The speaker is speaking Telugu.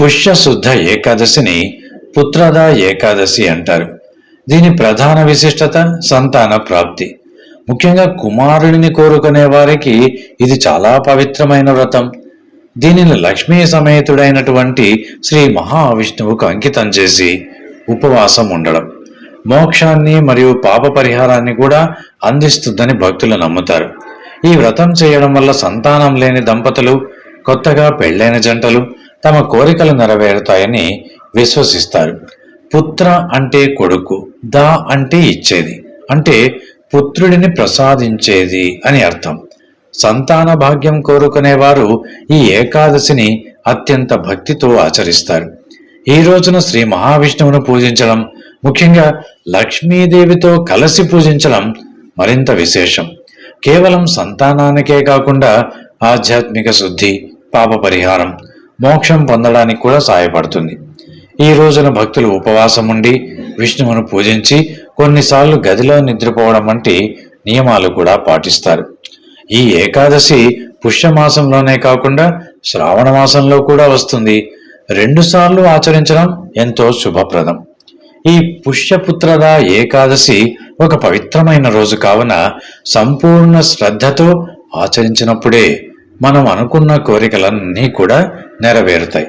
పుష్యశుద్ధ ఏకాదశిని పుత్రద ఏకాదశి అంటారు. దీని ప్రధాన విశిష్టత సంతాన ప్రాప్తి. ముఖ్యంగా కుమారుడిని కోరుకునే వారికి ఇది చాలా పవిత్రమైన వ్రతం. దీనిని లక్ష్మీ సమేతుడైనటువంటి శ్రీ మహావిష్ణువుకు అంకితం చేసి ఉపవాసం ఉండడం. మోక్షాన్ని మరియు పాప పరిహారాన్ని కూడా అందిస్తుందని భక్తులు నమ్ముతారు. ఈ వ్రతం చేయడం వల్ల సంతానం లేని దంపతులు కొత్తగా పెళ్ళైన జంటలు తమ కోరికలు నెరవేరుతాయని విశ్వసిస్తారు. పుత్ర అంటే కొడుకు దా అంటే ఇచ్చేది అంటే పుత్రుడిని ప్రసాదించేది అని అర్థం. సంతాన భాగ్యం కోరుకునేవారు ఈ ఏకాదశిని అత్యంత భక్తితో ఆచరిస్తారు. ఈ రోజున శ్రీ మహావిష్ణువును పూజించడం ముఖ్యంగా లక్ష్మీదేవితో కలిసి పూజించడం మరింత విశేషం. కేవలం సంతానానికే కాకుండా ఆధ్యాత్మిక శుద్ధి పాప పరిహారం మోక్షం పొందడానికి కూడా సహాయపడుతుంది. ఈ రోజున భక్తులు ఉపవాసం ఉండి విష్ణువును పూజించి కొన్నిసార్లు గదిలో నిద్రపోవడం వంటి నియమాలు కూడా పాటిస్తారు. ఈ ఏకాదశి పుష్యమాసంలోనే కాకుండా శ్రావణ మాసంలో కూడా వస్తుంది. రెండుసార్లు ఆచరించడం ఎంతో శుభప్రదం. ఈ పుష్యపుత్రద ఏకాదశి ఒక పవిత్రమైన రోజు కావున సంపూర్ణ శ్రద్ధతో ఆచరించినప్పుడే మనం అనుకున్న కోరికలన్నీ కూడా నెరవేరుతాయి.